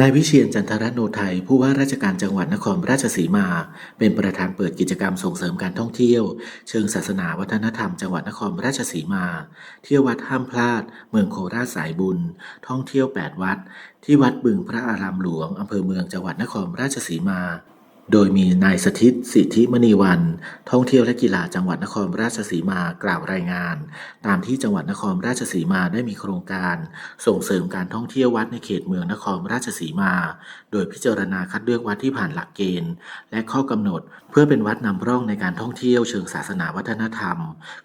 นายวิเชียนจันทรโนไทยผู้ว่าราชการจังหวัดนครราชสีมา เป็นประธานเปิดกิจกรรมส่งเสริมการท่องเที่ยว เชิงศาสนาวัฒนธรรมจังหวัดนครราชสีมา เที่ยววัดห้ามพลาด เมืองโคราชสายบุญ ท่องเที่ยว 8 วัด ที่วัดบึงพระอารามหลวงอำเภอเมืองจังหวัดนครราชสีมา โดยมีนายสถิตสิทธิมณีวัน ท่องเที่ยวและกีฬาจังหวัดนครราชสีมากล่าวรายงาน ตามที่จังหวัดนครราชสีมาได้มีโครงการ ส่งเสริมการท่องเที่ยววัดในเขตเมืองนครราชสีมา โดยพิจารณาคัดเลือกวัดที่ผ่านหลักเกณฑ์ และข้อกำหนด เพื่อเป็นวัดนำร่องในการท่องเที่ยวเชิงศาสนาวัฒนธรรม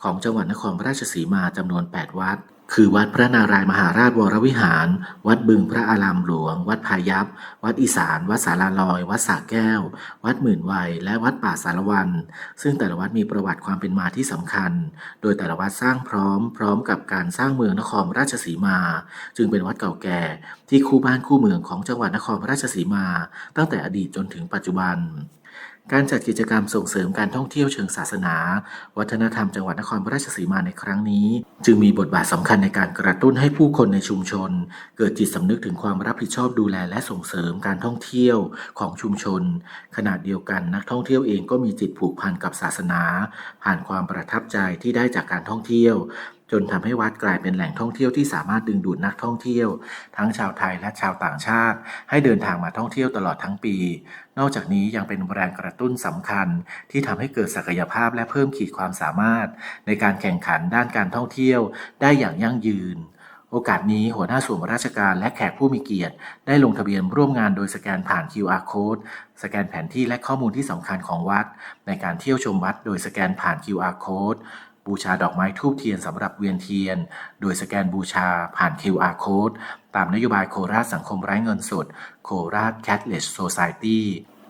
ของจังหวัดนครราชสีมาจำนวน 8 วัด คือวัดพระนารายมหาราชวรวิหาร วัดบึงพระอารามหลวง วัดพายัพ วัดอีสาน วัดสาราลอย วัดสระแก้ว วัดหมื่นวัย และวัดป่าสารวัน ซึ่งแต่ละวัดมีประวัติความเป็นมาที่สำคัญ โดยแต่ละวัดสร้างพร้อม พร้อมกับการสร้างเมืองนครราชสีมา จึงเป็นวัดเก่าแก่ ที่คู่บ้านคู่เมืองของจังหวัดนครราชสีมา ตั้งแต่อดีตจนถึงปัจจุบัน การจัดกิจกรรมส่งเสริมการท่องเที่ยวเชิงศาสนา วัฒนธรรมจังหวัดนครราชสีมาในครั้งนี้ จึงมีบทบาทสำคัญในการกระตุ้นให้ผู้คนในชุมชน เกิดจิตสำนึกถึงความรับผิดชอบดูแลและส่งเสริมการท่องเที่ยวของชุมชน ขณะเดียวกันนักท่องเที่ยวเองก็มีจิตผูกพันกับศาสนา ผ่านความประทับใจที่ได้จากการท่องเที่ยว จนทำให้วัดกลายเป็นแหล่งท่องเที่ยวที่สามารถดึงดูดนักท่องเที่ยว ทั้งชาวไทยและชาวต่างชาติ ให้เดินทางมาท่องเที่ยวตลอดทั้งปี นอกจากนี้ยังเป็นแรงกระตุ้นสำคัญ ที่ทำให้เกิดศักยภาพและเพิ่มขีดความสามารถ ในการแข่งขันด้านการท่องเที่ยว ได้อย่างยั่งยืนโอกาสนี้หัวหน้าส่วนราชการและแขกผู้มีเกียรติ ได้ลงทะเบียนร่วมงานโดยสแกนผ่าน QR code สแกนแผนที่และข้อมูลที่สำคัญของวัด ในการเที่ยวชมวัดโดยสแกนผ่าน QR code บูชาดอกไม้ทูบเทียนสำหรับเวียนเทียน โดยสแกนบูชาผ่าน QR code ตามนโยบายโคราชสังคมไร้เงินสด โคราชแคทเลสโซซายตี้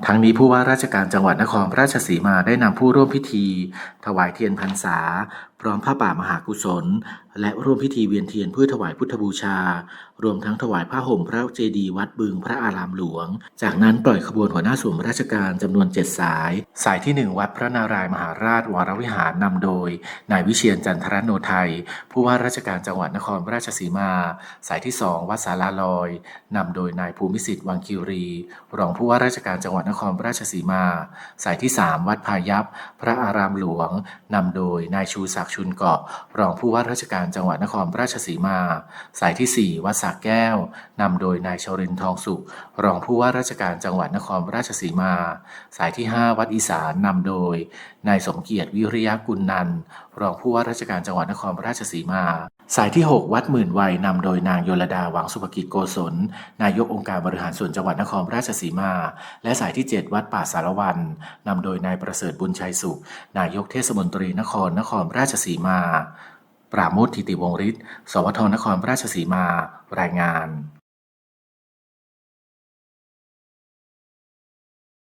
ทั้งนี้ผู้ว่าราชการจังหวัดนครราชสีมาได้นำผู้ร่วมพิธี ถวายเทียนพรรษา พร้อมผ้าป่ามหากุศล และร่วมพิธีเวียนเทียนเพื่อถวายพุทธบูชา รวมทั้งถวายผ้าห่มพระเจดีย์วัดบึงพระอารามหลวง จากนั้นปล่อยขบวนหัวหน้าส่วนราชการจำนวน7สาย สายที่ 1 วัดพระนารายมหาราชวรวิหารนำโดยนายวิเชียรจันทรโนไทย ผู้ว่าราชการจังหวัดนครราชสีมา สายที่ 2 วัดสาราลอยนำโดยนายภูมิสิทธิ์วังคิรี รองผู้ว่าราชการจังหวัดนครราชสีมา สายที่ 3 วัดพายัพ พระอารามหลวงนำโดยนายชูศักดิ์ชุนเกาะ รองผู้ว่าราชการจังหวัดนครราชสีมา สายที่ 4 วัดสระแก้ว นำโดยนายชรินทองสุข รองผู้ว่าราชการจังหวัดนครราชสีมา สายที่ 5 วัดอีสานนำโดยนายสมเกียรติวิริยะกุลนันรองผู้ว่าราชการจังหวัดนครราชสีมา สายที่ 6 วัดหมื่นวัยนำโดยนางโยลดาหวังสุภกิจโกศล นายกองค์การบริหารส่วนจังหวัดนครราชสีมา และสายที่ 7 วัดป่าสารวันนำโดยนายประเสริฐบุญชัยสุข นายกเทศมนตรีนครนครราชชสีมา ปราโมททิติวงฤทธิ์ สวทนครราชสีมา รายงาน